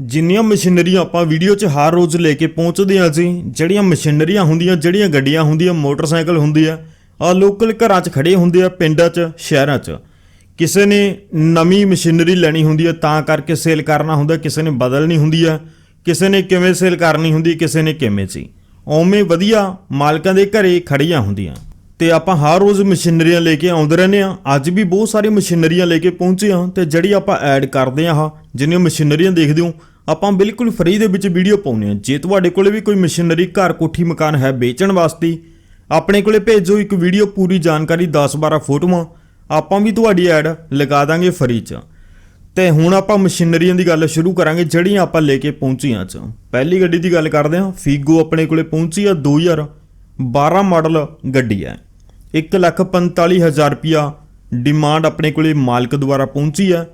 ਜਿੰਨੀਆਂ ਮਸ਼ੀਨਰੀਆਂ ਆਪਾਂ ਵੀਡੀਓ 'ਚ ਹਰ ਰੋਜ਼ ਲੈ ਕੇ ਪਹੁੰਚਦੇ ਹਾਂ ਜੀ ਜਿਹੜੀਆਂ ਮਸ਼ੀਨਰੀਆਂ ਹੁੰਦੀਆਂ, ਜਿਹੜੀਆਂ ਗੱਡੀਆਂ ਹੁੰਦੀਆਂ, ਮੋਟਰਸਾਈਕਲ ਹੁੰਦੀ ਆ ਆ ਲੋਕਲ ਘਰਾਂ 'ਚ ਖੜੇ ਹੁੰਦੇ ਆ, ਪਿੰਡਾਂ 'ਚ, ਸ਼ਹਿਰਾਂ 'ਚ। ਕਿਸੇ ਨੇ ਨਵੀਂ ਮਸ਼ੀਨਰੀ ਲੈਣੀ ਹੁੰਦੀ ਹੈ ਤਾਂ ਕਰਕੇ ਸੇਲ ਕਰਨਾ ਹੁੰਦਾ, ਕਿਸੇ ਨੇ ਬਦਲਣੀ ਹੁੰਦੀ ਆ, ਕਿਸੇ ਨੇ ਕਿਵੇਂ ਸੇਲ ਕਰਨੀ ਹੁੰਦੀ, ਕਿਸੇ ਨੇ ਕਿਵੇਂ ਸੀ। ਓਵੇਂ ਵਧੀਆ ਮਾਲਕਾਂ ਦੇ ਘਰੇ ਖੜੀਆਂ ਹੁੰਦੀਆਂ। ਤੇ ਆਪਾਂ ਹਰ ਰੋਜ਼ ਮਸ਼ੀਨਰੀਆਂ ਲੈ ਕੇ ਆਉਂਦੇ ਰਹਿੰਦੇ ਆ ਅੱਜ ਵੀ ਬਹੁਤ ਸਾਰੀ ਮਸ਼ੀਨਰੀਆਂ ਲੈ ਕੇ ਪਹੁੰਚੇ ਆ ਤੇ ਜਿਹੜੀ ਆਪਾਂ ਐਡ ਕਰਦੇ ਆ ਆਹ ਜਿੰਨੀਆਂ ਮਸ਼ੀਨਰੀਆਂ ਦੇਖਦੇ ਹੋ, ਆਪਾਂ ਬਿਲਕੁਲ ਫ੍ਰੀ ਦੇ ਵਿੱਚ ਵੀਡੀਓ ਪਾਉਂਦੇ ਹਾਂ। ਜੇ ਤੁਹਾਡੇ ਕੋਲੇ ਵੀ ਕੋਈ ਮਸ਼ੀਨਰੀ, ਘਰ ਕੋਠੀ ਮਕਾਨ ਹੈ ਵੇਚਣ ਵਾਸਤੇ, ਆਪਣੇ ਕੋਲੇ ਭੇਜੋ ਇੱਕ ਵੀਡੀਓ ਪੂਰੀ ਜਾਣਕਾਰੀ 10-12 ਫੋਟੋਆਂ, ਆਪਾਂ ਵੀ ਤੁਹਾਡੀ ਐਡ ਲਗਾ ਦਾਂਗੇ ਫ੍ਰੀ ਚ। ਤੇ ਹੁਣ ਆਪਾਂ ਮਸ਼ੀਨਰੀਆਂ ਦੀ ਗੱਲ ਸ਼ੁਰੂ ਕਰਾਂਗੇ, ਜਿਹੜੀਆਂ ਆਪਾਂ ਲੈ ਕੇ ਪਹੁੰਚੀਆਂ ਚ। ਪਹਿਲੀ ਗੱਡੀ ਦੀ ਗੱਲ ਕਰਦੇ ਹਾਂ ਫੀਗੋ ਆਪਣੇ ਕੋਲੇ ਪਹੁੰਚੀ ਆ 2012 ਮਾਡਲ ਗੱਡੀ ਹੈ। 145000 ਰੁਪਿਆ ਡਿਮਾਂਡ ਆਪਣੇ ਕੋਲੇ ਮਾਲਕ ਦੁਆਰਾ ਪਹੁੰਚੀ ਹੈ।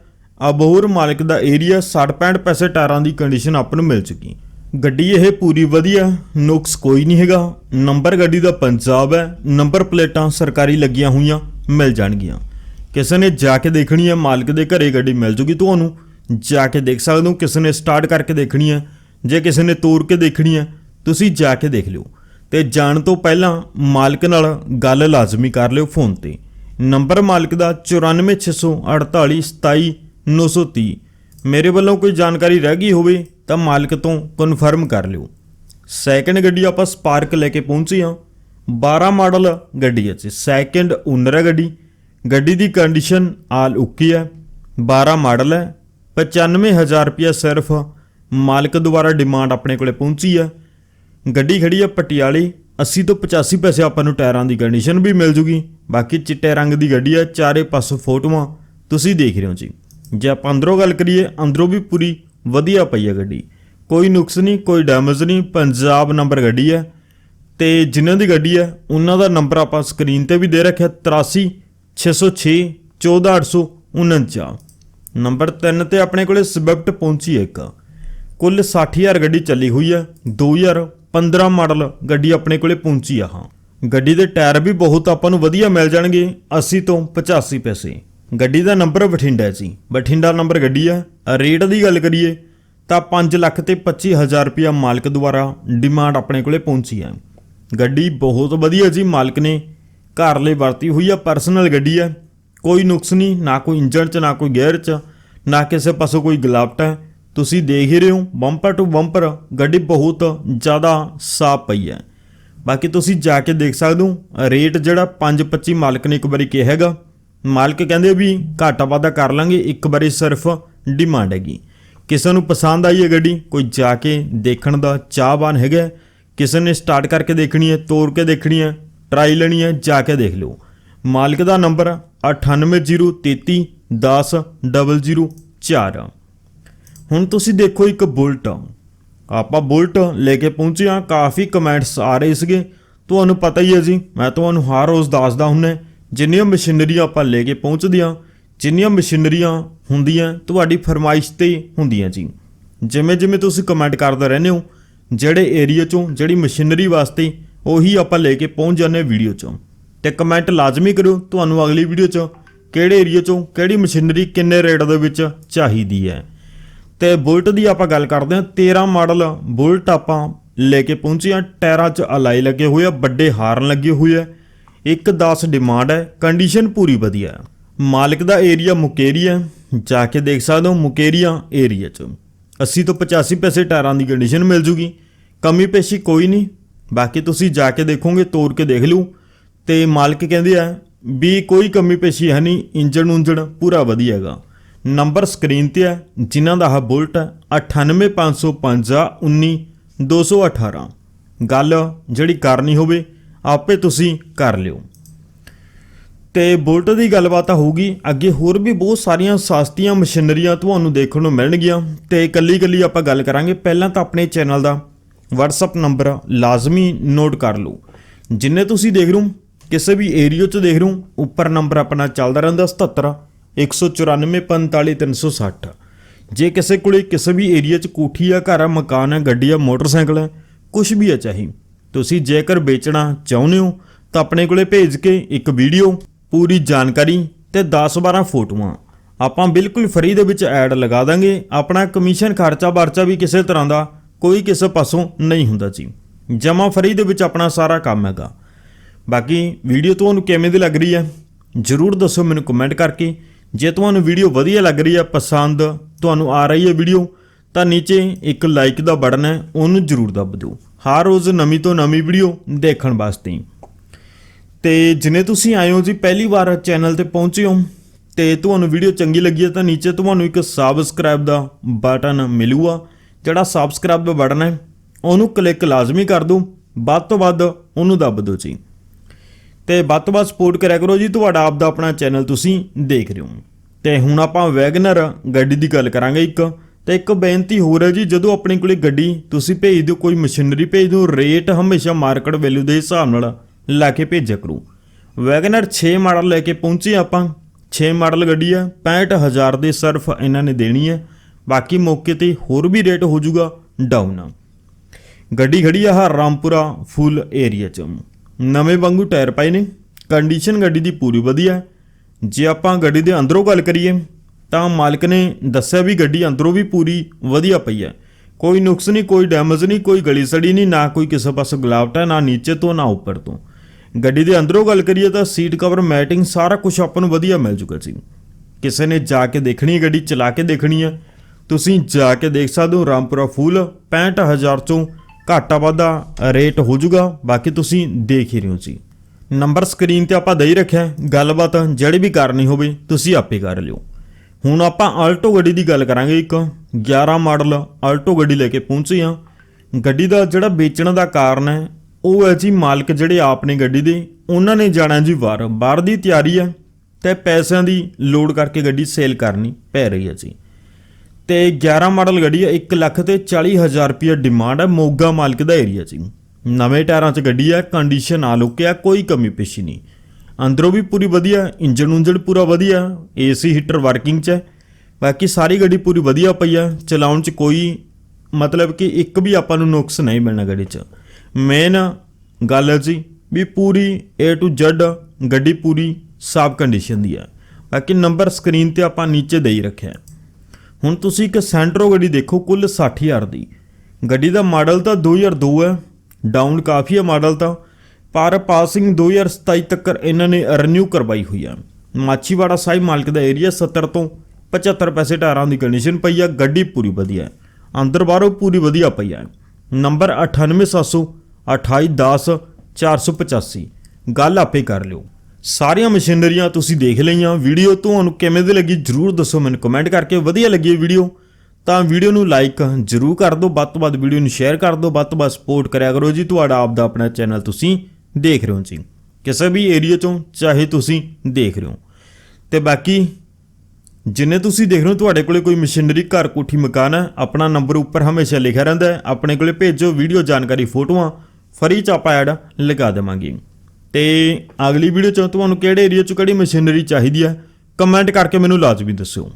ਅਬੋਹਰ ਮਾਲਕ ਦਾ ਏਰੀਆ 60-65 ਪੈਸੇ ਟਾਇਰਾਂ ਦੀ ਕੰਡੀਸ਼ਨ ਆਪਾਂ ਨੂੰ ਮਿਲ ਚੁੱਕੀ। ਗੱਡੀ ਇਹ ਪੂਰੀ ਵਧੀਆ, ਨੁਕਸ ਕੋਈ ਨਹੀਂ ਹੈਗਾ। ਨੰਬਰ ਗੱਡੀ ਦਾ ਪੰਜਾਬ ਹੈ, ਨੰਬਰ ਪਲੇਟਾਂ ਸਰਕਾਰੀ ਲੱਗੀਆਂ ਹੋਈਆਂ, ਮਿਲ ਜਾਣਗੀਆਂ। ਕਿਸੇ ਨੇ ਜਾ ਕੇ ਦੇਖਣੀ ਹੈ, ਮਾਲਕ ਦੇ ਘਰੇ ਗੱਡੀ ਮਿਲ ਜੂਗੀ ਤੁਹਾਨੂੰ। ਜਾ ਕੇ ਦੇਖ ਸਕਦੇ ਹੋ, ਕਿਸੇ ਨੇ ਸਟਾਰਟ ਕਰਕੇ ਦੇਖਣੀ ਹੈ। ਜੇ ਕਿਸੇ ਨੇ ਤੋੜ ਕੇ ਦੇਖਣੀ ਹੈ, ਤੁਸੀਂ ਜਾ ਕੇ ਦੇਖ ਲਿਓ। ਤੇ ਜਾਣ ਤੋਂ ਪਹਿਲਾਂ ਮਾਲਕ ਨਾਲ ਗੱਲ ਲਾਜ਼ਮੀ ਕਰ ਲਿਓ ਫੋਨ ਤੇ। ਨੰਬਰ ਮਾਲਕ ਦਾ 9464827930 ਮੇਰੇ ਵੱਲੋਂ ਕੋਈ ਜਾਣਕਾਰੀ ਰਹਿ ਗਈ ਹੋਵੇ ਤਾਂ ਮਾਲਕ ਤੋਂ ਕਨਫਰਮ ਕਰ ਲਿਓ। ਸੈਕੰਡ ਗੱਡੀ ਆਪਾਂ ਸਪਾਰਕ ਲੈ ਕੇ ਪਹੁੰਚੇ ਹਾਂ। 12 ਮਾਡਲ ਗੱਡੀ ਹੈ ਜੀ। ਸੈਕੰਡ ਓਨਰ ਹੈ ਗੱਡੀ। ਗੱਡੀ ਦੀ ਕੰਡੀਸ਼ਨ ਆਲ ਓਕੇ ਹੈ। 12 ਮਾਡਲ ਹੈ। 95000 ਰੁਪਇਆ ਸਿਰਫ ਮਾਲਕ ਦੁਆਰਾ ਡਿਮਾਂਡ ਆਪਣੇ ਕੋਲੇ ਪਹੁੰਚੀ ਹੈ। ਗੱਡੀ ਖੜੀ ਹੈ ਪਟਿਆਲੇ। 80 ਤੋਂ 85 ਪੈਸੇ ਆਪਾਂ ਨੂੰ ਟਾਇਰਾਂ ਦੀ ਕੰਡੀਸ਼ਨ ਵੀ ਮਿਲ ਜੂਗੀ। ਬਾਕੀ ਚਿੱਟੇ ਰੰਗ ਦੀ ਗੱਡੀ ਹੈ। ਚਾਰੇ ਪਾਸੋਂ ਫੋਟੋਆਂ ਤੁਸੀਂ ਦੇਖ ਰਹੇ ਹੋ ਜੀ। ਜੇ ਆਪਾਂ ਅੰਦਰੋਂ ਗੱਲ ਕਰੀਏ, ਅੰਦਰੋਂ ਵੀ ਪੂਰੀ ਵਧੀਆ ਪਈ ਹੈ ਗੱਡੀ। ਕੋਈ ਨੁਕਸ ਨਹੀਂ, ਕੋਈ ਡੈਮੇਜ ਨਹੀਂ, ਪੰਜਾਬ ਨੰਬਰ ਗੱਡੀ ਹੈ। ਤੇ ਜਿਨ੍ਹਾਂ ਦੀ ਗੱਡੀ ਹੈ, ਉਹਨਾਂ ਦਾ ਨੰਬਰ ਆਪਾਂ ਸਕਰੀਨ ਤੇ ਵੀ ਦੇ ਰੱਖਿਆ 83 606 14849 ਨੰਬਰ 3 ਤੇ ਆਪਣੇ ਕੋਲੇ ਸਵਿਫਟ ਪਹੁੰਚੀ ਇੱਕ। ਕੁੱਲ 60000 ਗੱਡੀ ਚੱਲੀ ਹੋਈ ਹੈ 2015 ਮਾਡਲ ਗੱਡੀ ਆਪਣੇ ਕੋਲੇ ਪਹੁੰਚੀ ਆ ਹਾਂ। ਗੱਡੀ ਦੇ ਟਾਇਰ ਵੀ ਬਹੁਤ ਆਪਾਂ ਨੂੰ ਵਧੀਆ ਮਿਲ ਜਾਣਗੇ 80 ਤੋਂ 85 ਪੈਸੇ। ਗੱਡੀ ਦਾ ਨੰਬਰ ਬਠਿੰਡਾ ਹੈ ਜੀ। ਬਠਿੰਡਾ ਨੰਬਰ ਗੱਡੀ ਹੈ। ਰੇਟ ਦੀ ਗੱਲ ਕਰੀਏ, ਤਾਂ 5 ਲੱਖ ਤੇ 25000 ਰੁਪਇਆ ਮਾਲਕ ਦੁਆਰਾ ਡਿਮਾਂਡ ਆਪਣੇ ਕੋਲੇ ਪਹੁੰਚੀ ਹੈ। ਗੱਡੀ ਬਹੁਤ ਵਧੀਆ ਜੀ, ਮਾਲਕ ਨੇ ਘਰ ਲਈ ਵਰਤੀ ਹੋਈ ਆ ਪਰਸਨਲ ਗੱਡੀ ਹੈ। ਕੋਈ ਨੁਕਸ ਨਹੀਂ, ਨਾ ਕੋਈ ਇੰਜਣ 'ਚ, ਨਾ ਕੋਈ ਗੇਅਰ 'ਚ, ਨਾ ਕਿਸੇ ਪਾਸੋਂ ਕੋਈ ਗਲਾਵਟ ਹੈ। ਤੁਸੀਂ ਦੇਖ ਹੀ ਰਹੇ ਹੋ ਬੰਪਰ ਟੂ ਬੰਪਰ ਗੱਡੀ ਬਹੁਤ ਜ਼ਿਆਦਾ ਸਾਫ਼ ਪਈ ਹੈ। ਬਾਕੀ ਤੁਸੀਂ ਜਾ ਕੇ ਦੇਖ ਸਕਦੇ ਹੋ, ਰੇਟ ਜਿਹੜਾ 525 ਮਾਲਕ ਨੇ ਇੱਕ ਵਾਰੀ ਕਿਹਾ ਹੈਗਾ। ਮਾਲਕ ਕਹਿੰਦੇ ਵੀ ਘਾਟਾ ਵਾਧਾ ਕਰ ਲਾਂਗੇ, ਇੱਕ ਵਾਰੀ ਸਿਰਫ ਡਿਮਾਂਡ ਹੈਗੀ। ਕਿਸੇ ਨੂੰ ਪਸੰਦ ਆਈ ਹੈ ਗੱਡੀ, ਕੋਈ ਜਾ ਕੇ ਦੇਖਣ ਦਾ ਚਾਹਵਾਨ ਹੈਗਾ। ਕਿਸੇ ਨੇ ਸਟਾਰਟ ਕਰਕੇ ਦੇਖਣੀ ਹੈ, ਤੋੜ ਕੇ ਦੇਖਣੀ ਹੈ ਟਰਾਈ ਲੈਣੀ ਹੈ, ਜਾ ਕੇ ਦੇਖ ਲਓ। ਮਾਲਕ ਦਾ ਨੰਬਰ 98033 10004 ਹੁਣ ਤੁਸੀਂ ਦੇਖੋ ਇੱਕ ਬੁਲਟ। ਆਪਾਂ ਬੁਲਟ ਲੈ ਕੇ ਪਹੁੰਚੇ ਹਾਂ, ਕਾਫੀ ਕਮੈਂਟਸ ਆ ਰਹੇ ਸੀਗੇ। ਤੁਹਾਨੂੰ ਪਤਾ ਹੀ ਹੈ ਜੀ, ਮੈਂ ਤੁਹਾਨੂੰ ਹਰ ਰੋਜ਼ ਦੱਸਦਾ ਹੁੰਨਾ ਜਿੰਨੀਆਂ ਮਸ਼ੀਨਰੀਆਂ ਆਪਾਂ ਲੈ ਕੇ ਪਹੁੰਚਦੇ ਹਾਂ ਜਿੰਨੀਆਂ ਮਸ਼ੀਨਰੀਆਂ ਹੁੰਦੀਆਂ, ਤੁਹਾਡੀ ਫਰਮਾਇਸ਼ ਤੇ ਹੁੰਦੀਆਂ ਜੀ। ਜਿਵੇਂ ਜਿਵੇਂ ਤੁਸੀਂ ਕਮੈਂਟ ਕਰਦੇ ਰਹਿੰਦੇ ਹੋ, ਜਿਹੜੇ ਏਰੀਆ ਚੋਂ ਜਿਹੜੀ ਮਸ਼ੀਨਰੀ ਵਾਸਤੇ ਉਹੀ ਆਪਾਂ ਲੈ ਕੇ ਪਹੁੰਚ ਜਾਂਦੇ ਵੀਡੀਓ ਚੋਂ। ਤੇ ਕਮੈਂਟ ਲਾਜ਼ਮੀ ਕਰਿਓ ਤੁਹਾਨੂੰ ਅਗਲੀ ਵੀਡੀਓ 'ਚ ਕਿਹੜੇ ਏਰੀਆ ਚੋਂ ਕਿਹੜੀ ਮਸ਼ੀਨਰੀ ਕਿੰਨੇ ਰੇਟ ਦੇ ਵਿੱਚ ਚਾਹੀਦੀ ਹੈ। ਤੇ ਬੁਲਟ ਦੀ ਆਪਾਂ ਗੱਲ ਕਰਦੇ ਹਾਂ 13 ਮਾਡਲ ਬੁਲਟ ਆਪਾਂ ਲੈ ਕੇ ਪਹੁੰਚੇ ਹਾਂ। ਟਾਇਰਾਂ 'ਚ ਅਲਾਈ ਲੱਗੇ ਹੋਏ ਆ, ਵੱਡੇ ਹਾਰਨ ਲੱਗੇ ਹੋਏ ਆ। ਇੱਕ 10 ਡਿਮਾਂਡ ਹੈ ਕੰਡੀਸ਼ਨ ਪੂਰੀ ਵਧੀਆ ਮਾਲਕ ਦਾ ਏਰੀਆ ਮੁਕੇਰੀਆ ਜਾ ਕੇ ਦੇਖ ਸਕਦੇ ਹੋ ਮੁਕੇਰੀਆ ਏਰੀਆ 'ਚ। 80 ਤੋਂ 85 ਪੈਸੇ ਟਾਇਰਾਂ ਦੀ ਕੰਡੀਸ਼ਨ ਮਿਲ ਜੂਗੀ, ਕਮੀ ਪੇਸ਼ੀ ਕੋਈ ਨਹੀਂ। ਬਾਕੀ ਤੁਸੀਂ ਜਾ ਕੇ ਦੇਖੋਗੇ ਤੋੜ ਕੇ ਦੇਖ ਲਓ। ਤੇ ਮਾਲਕ ਕਹਿੰਦੇ ਆ, ਵੀ ਕੋਈ ਕਮੀ ਪੇਸ਼ੀ ਹੈ ਨਹੀਂ, ਇੰਜਣ ਉਂਜਣ ਪੂਰਾ ਵਧੀਆ ਹੈਗਾ। ਨੰਬਰ ਸਕਰੀਨ ਤੇ ਹੈ, ਜਿਨ੍ਹਾਂ ਦਾ ਆਹ ਬੁਲਟ ਹੈ 98505 19218 ਗੱਲ ਜਿਹੜੀ ਕਰਨੀ ਹੋਵੇ ਆਪੇ ਤੁਸੀਂ ਕਰ ਲਿਓ। ਤੇ ਬੁਲਟ ਦੀ ਗੱਲਬਾਤ ਹੋਊਗੀ। ਅੱਗੇ ਹੋਰ ਵੀ ਬਹੁਤ ਸਾਰੀਆਂ ਸਸਤੀਆਂ, ਮਸ਼ੀਨਰੀਆਂ ਤੁਹਾਨੂੰ ਦੇਖਣ ਨੂੰ ਮਿਲਣਗੀਆਂ। ਤੇ ਇਕੱਲੀ ਇਕੱਲੀ ਆਪਾਂ ਗੱਲ ਕਰਾਂਗੇ। ਪਹਿਲਾਂ ਤਾਂ ਆਪਣੇ ਚੈਨਲ ਦਾ WhatsApp ਨੰਬਰ ਲਾਜ਼ਮੀ ਨੋਟ ਕਰ ਲਓ। ਜਿੰਨੇ ਤੁਸੀਂ ਦੇਖ ਰਹੇ ਹੋ, ਕਿਸੇ ਵੀ ਏਰੀਆ 'ਚ ਦੇਖ ਰਹੇ ਹੋ, ਉੱਪਰ ਨੰਬਰ ਆਪਣਾ ਚੱਲਦਾ ਰਹਿੰਦਾ 77 194 45 360 ਜੇ ਕਿਸੇ ਕੋਲੇ ਕਿਸੇ ਵੀ ਏਰੀਆ 'ਚ ਕੋਠੀ ਆ, ਘਰ ਆ, ਮਕਾਨ ਆ, ਗੱਡੀ ਆ, ਮੋਟਰਸਾਈਕਲ ਹੈ ਕੁਝ ਵੀ ਆ ਚਾਹੀ ਤੁਸੀਂ ਜੇਕਰ ਵੇਚਣਾ ਚਾਹੁੰਦੇ ਹੋ, ਤਾਂ ਆਪਣੇ ਕੋਲੇ ਭੇਜ ਕੇ ਇੱਕ ਵੀਡੀਓ, ਪੂਰੀ ਜਾਣਕਾਰੀ ਤੇ 10-12 ਫੋਟੋਆਂ। ਆਪਾਂ ਬਿਲਕੁਲ ਫ੍ਰੀ ਦੇ ਵਿੱਚ ਐਡ ਲਗਾ ਦਾਂਗੇ। ਆਪਣਾ ਕਮਿਸ਼ਨ ਖਰਚਾ ਵਰਚਾ ਵੀ ਕਿਸੇ ਤਰ੍ਹਾਂ ਦਾ ਕੋਈ ਕਿਸੇ ਪਾਸੋਂ ਨਹੀਂ ਹੁੰਦਾ ਜੀ। ਜਮਾ ਫ੍ਰੀ ਦੇ ਵਿੱਚ ਆਪਣਾ ਸਾਰਾ ਕੰਮ ਹੈਗਾ। ਬਾਕੀ ਵੀਡੀਓ ਤੁਹਾਨੂੰ ਕਿਵੇਂ ਦੀ ਲੱਗ ਰਹੀ ਹੈ, ਜਰੂਰ ਦੱਸੋ ਮੈਨੂੰ ਕਮੈਂਟ ਕਰਕੇ। ਜੇ ਤੁਹਾਨੂੰ ਵੀਡੀਓ ਵਧੀਆ ਲੱਗ ਰਹੀ ਹੈ, ਪਸੰਦ ਤੁਹਾਨੂੰ ਆ ਰਹੀ ਹੈ ਵੀਡੀਓ, ਤਾਂ ਨੀਚੇ ਇੱਕ ਲਾਈਕ ਦਾ ਬਟਨ ਹੈ, ਉਹਨੂੰ ਜਰੂਰ ਦਬ ਦਿਓ। ਹਰ ਰੋਜ਼ ਨਵੀਂ ਤੋਂ ਨਵੀਂ ਵੀਡੀਓ ਦੇਖਣ ਵਾਸਤੇ। ਤੇ ਜਿਨੇ ਤੁਸੀਂ ਆਏ ਹੋ ਜੀ, ਪਹਿਲੀ ਵਾਰ ਚੈਨਲ ਤੇ ਪਹੁੰਚੇ ਹੋ, ਤੇ ਤੁਹਾਨੂੰ ਵੀਡੀਓ ਚੰਗੀ ਲੱਗੀ ਹੈ ਤਾਂ ਨੀਚੇ ਤੁਹਾਨੂੰ ਇੱਕ ਸਬਸਕ੍ਰਾਈਬ ਦਾ ਬਟਨ ਮਿਲੂਗਾ, ਜਿਹੜਾ ਸਬਸਕ੍ਰਾਈਬ ਦਾ ਬਟਨ ਹੈ, ਉਹਨੂੰ ਕਲਿੱਕ ਲਾਜ਼ਮੀ ਕਰ ਦਿਓ, ਵੱਧ ਤੋਂ ਵੱਧ ਉਹਨੂੰ ਦੱਬ ਦਿਓ ਜੀ। ਤੇ ਵੱਧ ਤੋਂ ਵੱਧ ਸਪੋਰਟ ਕਰਿਆ ਕਰੋ ਜੀ, ਤੁਹਾਡਾ ਆਪ ਦਾ ਆਪਣਾ ਚੈਨਲ ਤੁਸੀਂ ਦੇਖ ਰਹੇ ਹੋ। ਤੇ ਹੁਣ ਆਪਾਂ ਵੈਗਨਰ ਗੱਡੀ ਦੀ ਗੱਲ ਕਰਾਂਗੇ ਇੱਕ। ਤੇ ਇੱਕ ਬੇਨਤੀ ਹੋਰ ਹੈ ਜੀ, ਜਦੋਂ ਆਪਣੇ ਕੋਲੇ ਗੱਡੀ ਤੁਸੀਂ ਭੇਜ ਦਿਓ, ਕੋਈ ਮਸ਼ੀਨਰੀ ਭੇਜ ਦਿਓ, ਰੇਟ ਹਮੇਸ਼ਾ ਮਾਰਕੀਟ ਵੈਲਿਊ ਦੇ ਹਿਸਾਬ ਨਾਲ ਲਾ ਕੇ ਭੇਜਿਆ ਕਰੋ। ਵੈਗਨਰ 6 ਮਾਡਲ ਲੈ ਕੇ ਪਹੁੰਚੇ ਆਪਾਂ 6 ਮਾਡਲ ਗੱਡੀ ਆ 65000 ਦੇ ਸਿਰਫ ਇਹਨਾਂ ਨੇ ਦੇਣੀ ਹੈ ਬਾਕੀ ਮੌਕੇ ਤੇ ਹੋਰ ਵੀ ਰੇਟ ਹੋ ਜਾਊਗਾ ਡਾਊਨ ਗੱਡੀ ਖੜੀ ਆ ਰਾਮਪੁਰਾ ਫੁੱਲ ਏਰੀਆ ਚ। ਨਵੇਂ ਵਾਂਗੂ ਟਾਇਰ ਪਾਏ ਨੇ ਕੰਡੀਸ਼ਨ ਗੱਡੀ ਦੀ ਪੂਰੀ ਵਧੀਆ। ਜੇ ਆਪਾਂ ਗੱਡੀ ਦੇ ਅੰਦਰੋਂ ਗੱਲ ਕਰੀਏ ਤਾਂ ਮਾਲਕ ਨੇ ਦੱਸਿਆ ਵੀ ਗੱਡੀ ਅੰਦਰੋਂ ਵੀ ਪੂਰੀ ਵਧੀਆ ਪਈ ਹੈ। ਕੋਈ ਨੁਕਸ ਨਹੀਂ, ਕੋਈ ਡੈਮੇਜ ਨਹੀਂ, ਕੋਈ ਗਲੀ ਸੜੀ ਨਹੀਂ, ਨਾ ਕੋਈ ਕਿਸੇ ਪਾਸੋਂ ਗਲਾਵਟ ਹੈ, ਨਾ ਨੀਚੇ ਤੋਂ, ਨਾ ਉੱਪਰ ਤੋਂ। ਗੱਡੀ ਦੇ ਅੰਦਰੋਂ ਗੱਲ ਕਰੀਏ ਤਾਂ ਸੀਟ ਕਵਰ ਮੈਟਿੰਗ ਸਾਰਾ ਕੁਝ ਆਪਾਂ ਨੂੰ ਵਧੀਆ ਮਿਲ ਜੂਗਾ ਜੀ ਕਿਸੇ ਨੇ ਜਾ ਕੇ ਦੇਖਣੀ ਹੈ, ਗੱਡੀ ਚਲਾ ਕੇ ਦੇਖਣੀ ਹੈ। ਤੁਸੀਂ ਜਾ ਕੇ ਦੇਖ ਸਕਦੇ ਹੋ, ਰਾਮਪੁਰਾ ਫੂਲ 65000 ਚੋਂ ਘਾਟਾ ਵਾਧਾ ਰੇਟ ਹੋ ਜਾਊਗਾ, ਬਾਕੀ ਤੁਸੀਂ ਦੇਖ ਹੀ ਰਹੇ ਹੋ ਜੀ। ਨੰਬਰ ਸਕਰੀਨ ਤੇ ਆਪਾਂ ਦੇ ਹੀ ਰੱਖਿਆ ਗੱਲਬਾਤ ਜਿਹੜੀ ਵੀ ਕਰਨੀ ਹੋਵੇ, ਤੁਸੀਂ ਆਪੇ ਕਰ ਲਿਓ। ਹੁਣ ਆਪਾਂ ਆਲਟੋ ਗੱਡੀ ਦੀ ਗੱਲ ਕਰਾਂਗੇ ਇੱਕ। 11 ਮਾਡਲ ਆਲਟੋ ਗੱਡੀ ਲੈ ਕੇ ਪਹੁੰਚੇ ਹਾਂ। ਗੱਡੀ ਦਾ ਜਿਹੜਾ ਵੇਚਣ ਦਾ ਕਾਰਨ ਹੈ, ਉਹ ਹੈ ਜੀ ਮਾਲਕ ਜਿਹੜੇ ਆਪ ਨੇ ਗੱਡੀ ਦੇ, ਉਹਨਾਂ ਨੇ ਜਾਣਾ ਜੀ ਬਾਹਰ। ਬਾਹਰ ਦੀ ਤਿਆਰੀ ਹੈ ਤੇ ਪੈਸਿਆਂ ਦੀ ਲੋਡ ਕਰਕੇ ਗੱਡੀ ਸੇਲ ਕਰਨੀ ਪੈ ਰਹੀ ਹੈ ਜੀ। ਤੇ 11 ਮਾਡਲ ਗੱਡੀ ਹੈ 1 ਲੱਖ ਤੇ 40 ਹਜ਼ਾਰ ਰੁਪਏ ਡਿਮਾਂਡ ਹੈ ਮੋਗਾ ਮਾਲਕ ਦਾ ਏਰੀਆ ਜੀ। ਨਵੇਂ ਟਾਇਰਾਂ 'ਚ ਗੱਡੀ ਹੈ ਕੰਡੀਸ਼ਨ ਆ ਲੁਕਿਆ, ਕੋਈ ਕਮੀ ਪੇਸ਼ੀ ਨਹੀਂ। ਅੰਦਰੋਂ ਵੀ ਪੂਰੀ ਵਧੀਆ ਇੰਜਨ ਉਂਜਨ ਪੂਰਾ ਵਧੀਆ ਏਸੀ ਹੀਟਰ ਵਰਕਿੰਗ 'ਚ ਹੈ। ਬਾਕੀ ਸਾਰੀ ਗੱਡੀ ਪੂਰੀ ਵਧੀਆ ਪਈ ਹੈ ਚਲਾਉਣ 'ਚ ਕੋਈ ਮਤਲਬ ਕਿ ਇੱਕ ਵੀ ਆਪਾਂ ਨੂੰ ਨੁਕਸ ਨਹੀਂ ਮਿਲਣਾ ਗੱਡੀ 'ਚ। ਮੇਨ ਗੱਲ ਹੈ ਜੀ ਵੀ ਪੂਰੀ A to Z ਗੱਡੀ ਪੂਰੀ ਸਾਫ਼ ਕੰਡੀਸ਼ਨ ਦੀ ਹੈ ਬਾਕੀ ਨੰਬਰ ਸਕਰੀਨ ਤੇ ਆਪਾਂ ਨੀਚੇ ਦੇ ਹੀ ਰੱਖਿਆ। ਹੁਣ ਤੁਸੀਂ ਇੱਕ ਸੈਂਟਰੋ ਗੱਡੀ ਦੇਖੋ, ਕੁੱਲ 60000 ਦੀ। ਗੱਡੀ ਦਾ ਮਾਡਲ ਤਾਂ 2002 ਹੈ ਡਾਊਨ ਕਾਫੀ ਹੈ ਮਾਡਲ ਤਾਂ। ਪਰ ਪਾਸਿੰਗ 2027 ਤੱਕ ਇਹਨਾਂ ਨੇ ਰੀਨਿਊ ਕਰਵਾਈ ਹੋਈ ਹੈ ਮਾਚੀਵਾੜਾ ਸਾਹਿਬ ਮਾਲਕ ਦਾ ਏਰੀਆ 70 ਤੋਂ 75 ਪੈਸੇ ਟਾਇਰਾਂ ਦੀ ਕੰਡੀਸ਼ਨ ਪਈ ਆ, ਗੱਡੀ ਪੂਰੀ ਵਧੀਆ ਅੰਦਰ ਬਾਹਰੋਂ ਪੂਰੀ ਵਧੀਆ ਪਈ ਹੈ ਨੰਬਰ 98700 2810 485 ਗੱਲ ਆਪੇ ਕਰ ਲਿਓ। ਸਾਰੀਆਂ ਮਸ਼ੀਨਰੀਆਂ ਤੁਸੀਂ ਦੇਖ ਲਈਆਂ। ਵੀਡੀਓ ਤੁਹਾਨੂੰ ਕਿਵੇਂ ਦੀ ਲੱਗੀ ਜਰੂਰ ਦੱਸੋ। ਮੈਨੂੰ ਕਮੈਂਟ ਕਰਕੇ ਵਧੀਆ ਲੱਗੀ ਵੀਡੀਓ। ਤਾਂ ਵੀਡੀਓ ਨੂੰ ਲਾਈਕ ਜਰੂਰ ਕਰ ਦਿਓ। ਵੱਧ ਤੋਂ ਵੱਧ ਵੀਡੀਓ ਨੂੰ ਸ਼ੇਅਰ ਕਰ ਦਿਓ। ਵੱਧ ਤੋਂ ਵੱਧ ਸਪੋਰਟ ਕਰਿਆ ਕਰੋ ਜੀ। ਤੁਹਾਡਾ ਆਪ ਦਾ ਆਪਣਾ ਚੈਨਲ ਤੁਸੀਂ ਦੇਖ ਰਹੇ ਹੋ ਜੀ। ਕਿਸੇ ਵੀ ਏਰੀਆ ਚੋਂ, ਚਾਹੇ ਤੁਸੀਂ ਦੇਖ ਰਹੇ ਹੋ। ਤੇ ਬਾਕੀ, ਜਿੰਨੇ ਤੁਸੀਂ ਦੇਖ ਰਹੇ ਹੋ, ਤੁਹਾਡੇ ਕੋਲੇ ਕੋਈ ਮਸ਼ੀਨਰੀ, ਘਰ, ਕੋਠੀ, ਮਕਾਨ ਹੈ, ਆਪਣਾ ਨੰਬਰ ਉੱਪਰ ਹਮੇਸ਼ਾ ਲਿਖਿਆ ਰਹਿੰਦਾ ਹੈ। ਆਪਣੇ ਕੋਲੇ ਭੇਜੋ ਵੀਡੀਓ ਜਾਣਕਾਰੀ ਫੋਟੋਆਂ, ਫਰੀ ਚ ਆਪਾਂ ਐਡ ਲਗਾ ਦੇਵਾਂਗੇ। ਤੇ ਅਗਲੀ ਵੀਡੀਓ ਚ ਤੁਹਾਨੂੰ ਕਿਹੜੇ ਏਰੀਆ ਚ ਕਿਹੜੀ ਮਸ਼ੀਨਰੀ ਚਾਹੀਦੀ ਹੈ ਕਮੈਂਟ ਕਰਕੇ ਮੈਨੂੰ ਲਾਜ਼ਮੀ ਦੱਸਿਓ।